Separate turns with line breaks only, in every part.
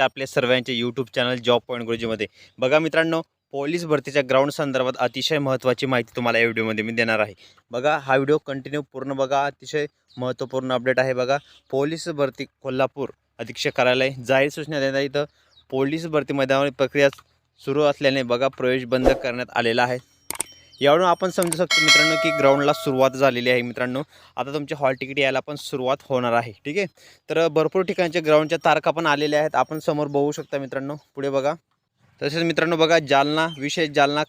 आपल्या सर्वांचे YouTube channel job point गुरुजीमध्ये. बघा मित्रांनो पोलीस भरतीच्या ग्राउंड संदर्भात अतिशय महत्त्वाची माहिती तुम्हाला या व्हिडिओमध्ये मी देणार आहे. बघा हा व्हिडिओ कंटिन्यू पूर्ण बघा. अतिशय महत्त्वपूर्ण अपडेट आहे बघा. पोलीस भरती कोल्हापूर अधीक्षक कार्यालय. जाहीर सूचना देण्यात इथं पोलीस भरती मैदानावर प्रक्रिया सुरू असल्याने बघा प्रवेश बंद करण्यात आलेला आहे. यावरून आपण समजू शकतो मित्रांनो की ग्राउंडला सुरुवात झालेली आहे मित्रांनो. आता तुमचे हॉल तिकीट यायला पण सुरुवात होणार आहे ठीक आहे? तर भरपूर ठिकाणच्या ग्राउंडच्या तारखा पण आलेल्या आहेत. आपण समोर बघू शकता मित्रांनो. पुढे बघा. तसेच मित्रांनो बघा जालना विशेष जालना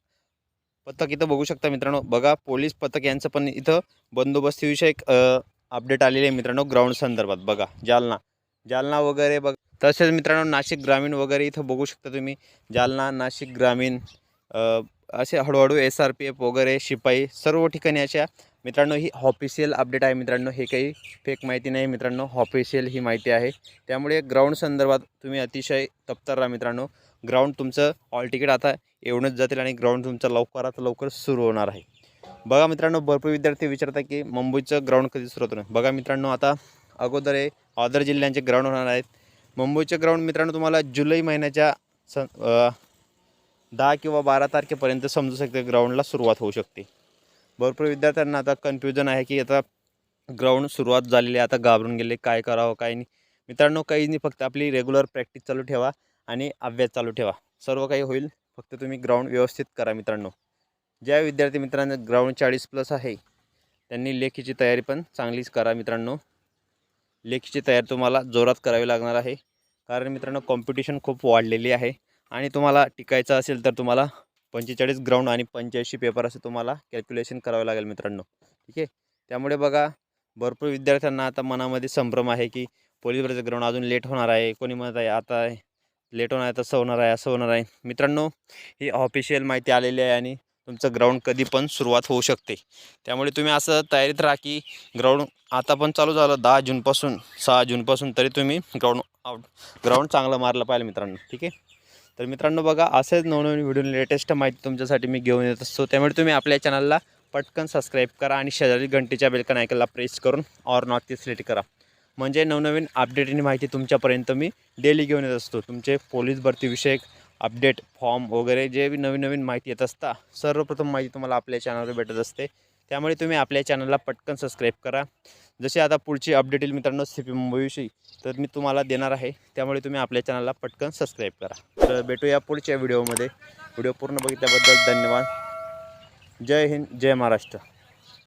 पथक इथं बघू शकता मित्रांनो. बघा पोलीस पथक यांचं पण इथं बंदोबस्तीविषयक अपडेट आलेले आहे मित्रांनो ग्राउंड संदर्भात. बघा जालना. जालना वगैरे बघ तसेच मित्रांनो नाशिक ग्रामीण वगैरे इथं बघू शकता तुम्ही. जालना नाशिक ग्रामीण असे हळूहळू एस आर पी एफ वगैरे शिपाई सर्व ठिकाणी अशा मित्रांनो ही ऑफिशियल अपडेट आहे मित्रांनो. हे काही फेक माहिती नाही मित्रांनो. ऑफिशियल ही माहिती आहे. त्यामुळे ग्राउंड संदर्भात तुम्ही अतिशय तप्तर राहा मित्रांनो. ग्राउंड तुमचं ऑल तिकीट आता येऊनच जातील आणि ग्राउंड तुमचं लवकरात लवकर सुरू होणार आहे. बघा मित्रांनो भरपूर विद्यार्थी विचारतात की मुंबईचं ग्राउंड कधी सुरू होतं? बघा मित्रांनो आता अगोदर हे अदर जिल्ह्यांचे ग्राउंड होणार आहेत. मुंबईचे ग्राउंड मित्रांनो तुम्हाला जुलै महिन्याच्या स दहा किंवा बारा तारखेपर्यंत समजू शकते ग्राउंडला सुरुवात होऊ शकते. भरपूर विद्यार्थ्यांना आता कन्फ्युजन आहे की आता ग्राउंड सुरुवात झालेली आहे आता घाबरून गेले काय करावं काय नाही. मित्रांनो काही नाही फक्त आपली रेग्युलर प्रॅक्टिस चालू ठेवा आणि अभ्यास चालू ठेवा. सर्व काही होईल फक्त तुम्ही ग्राउंड व्यवस्थित करा मित्रांनो. ज्या विद्यार्थी मित्रांनो ग्राउंड चाळीस प्लस आहे त्यांनी लेखीची तयारी पण चांगलीच करा मित्रांनो. लेखीची तयारी तुम्हाला जोरात करावी लागणार आहे. कारण मित्रांनो कॉम्पिटिशन खूप वाढलेली आहे. आणि तुम्हाला टिकायचं असेल तर तुम्हाला पंचेचाळीस ग्राउंड आणि पंच्याऐंशी पेपर असे तुम्हाला कॅल्क्युलेशन करावं लागेल मित्रांनो. ठीक आहे? त्यामुळे बघा भरपूर विद्यार्थ्यांना आता मनामध्ये संभ्रम आहे की पोलीस भरतीचं ग्राउंड अजून लेट होणार आहे कोणी म्हणत आहे आता लेट होणार आहे तसं होणार आहे असं होणार आहे. मित्रांनो ही ऑफिशियल माहिती आलेली आहे आणि तुमचं ग्राउंड कधी पण सुरुवात होऊ शकते. त्यामुळे तुम्ही असं तयारीत राहा की ग्राउंड आता पण चालू झालं दहा जूनपासून सहा जूनपासून तरी तुम्ही ग्राउंड आउट ग्राउंड चांगलं मारलं पाहिजे मित्रांनो. ठीक आहे? तर मित्रांनो बघा असेच नवनवीन व्हिडिओ लेटेस्ट माहिती तुमच्यासाठी मी घेऊन येत असतो. त्यामुळे तुम्ही आपल्या चॅनलला पटकन सबस्क्राईब करा आणि शेजारी घंटेच्या बेलकन ऐकायला प्रेस करून ऑर नॉट सिलेक्ट करा. म्हणजे नवनवीन अपडेट आणि माहिती तुमच्यापर्यंत मी डेली घेऊन येत असतो. तुमचे पोलीस भरतीविषयक अपडेट फॉर्म वगैरे जे बी नवीन नवीन माहिती येत असता सर्वप्रथम माहिती तुम्हाला आपल्या चॅनलवर भेटत असते. त्यामुळे तुम्ही आपल्या चॅनलला पटकन सबस्क्राईब करा. जसे आता पुढची अपडेट येईल मित्रांनो सी पी मुंबईविषयी तर मी तुम्हाला देणार आहे. त्यामुळे तुम्ही आपल्या चॅनलला पटकन सबस्क्राईब करा. तर भेटूया पुढच्या व्हिडिओमध्ये व्हिडिओ पूर्ण बघितल्याबद्दल धन्यवाद. जय हिंद जय महाराष्ट्र.